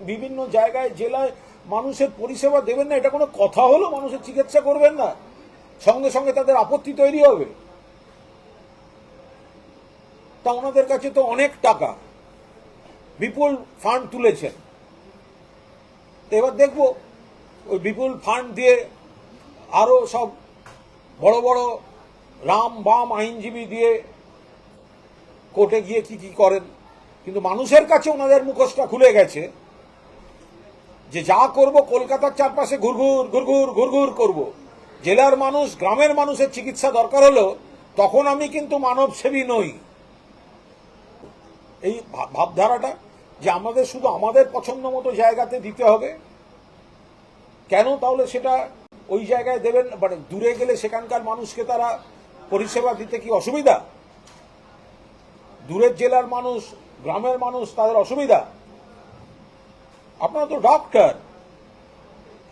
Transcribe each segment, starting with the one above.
বিভিন্ন জায়গায়, জেলায় মানুষের পরিষেবা দেবেন না, এটা কোনো কথা হলো? মানুষের চিকিৎসা করবেন না? সঙ্গে সঙ্গে তাদের আপত্তি তৈরি হবে? তা ওনাদের কাছে তো অনেক টাকা। বিপুল ফান্ড তুলেছেন। এবার দেখব, ওই বিপুল ফান্ড দিয়ে আরও সব বড় বড় রাম বাম আইনজীবী দিয়ে কোর্টে গিয়ে কি কি করেন। কিন্তু মানুষের কাছে ওনাদের মুখোশটা খুলে গেছে। যে যা করব কলকাতার চারপাশে ঘুরঘুর ঘুরঘুর ঘুরঘুর করব। জেলার মানুষ, গ্রামের মানুষের চিকিৎসা দরকার হলো, তখন আমি কিন্তু মানবসেবী নই। এই ভাব- ভাবধারাটা যে আমাদের শুধু আমাদের পছন্দ মতো জায়গাতে দিতে হবে, কেন তাহলে সেটা ওই জায়গায় দেবেন মানে দূরে গেলে সেখানকার মানুষকে তারা পরিষেবা দিতে কি অসুবিধা? দূরের জেলার মানুষ, গ্রামের মানুষ তাদের অসুবিধা? আপনারা তো ডক্টর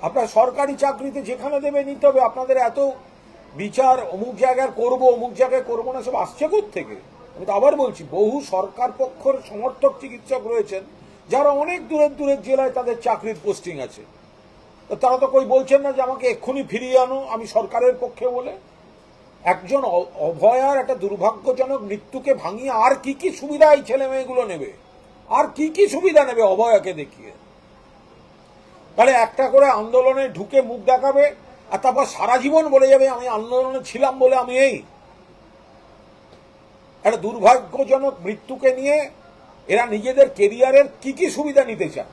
আপনার সরকারি চাকরিতে যেখানে দেবে নিতে হবে আপনাদের এত বিচার, অমুক জায়গায় করব, অমুক জায়গায় করব না, সব আসছে থেকে আমি তো আবার বলছি, বহু সরকার পক্ষের সমর্থক চিকিৎসক রয়েছেন, যারা অনেক দূরের দূরের জেলায় তাদের চাকরির পোস্টিং আছে। তারা তো কই বলছেন না যে আমাকে এক্ষুনি ফিরিয়ে আনো, আমি সরকারের পক্ষে বলে। একজন অভয়ার একটা দুর্ভাগ্যজনক মৃত্যুকে ভাঙিয়ে আর কি কি সুবিধা এই ছেলে মেয়েগুলো নেবে? আর কি কি সুবিধা নেবে অভয়াকে দেখিয়ে? তাহলে একটা করে আন্দোলনে ঢুকে মুখ দেখাবে আর তারপর সারা জীবন বলে যাবে, আমি আন্দোলনে ছিলাম বলে আমি এই। একটা দুর্ভাগ্যজনক মৃত্যুকে নিয়ে এরা নিজেদের কেরিয়ারের কি কি সুবিধা নিতে চায়?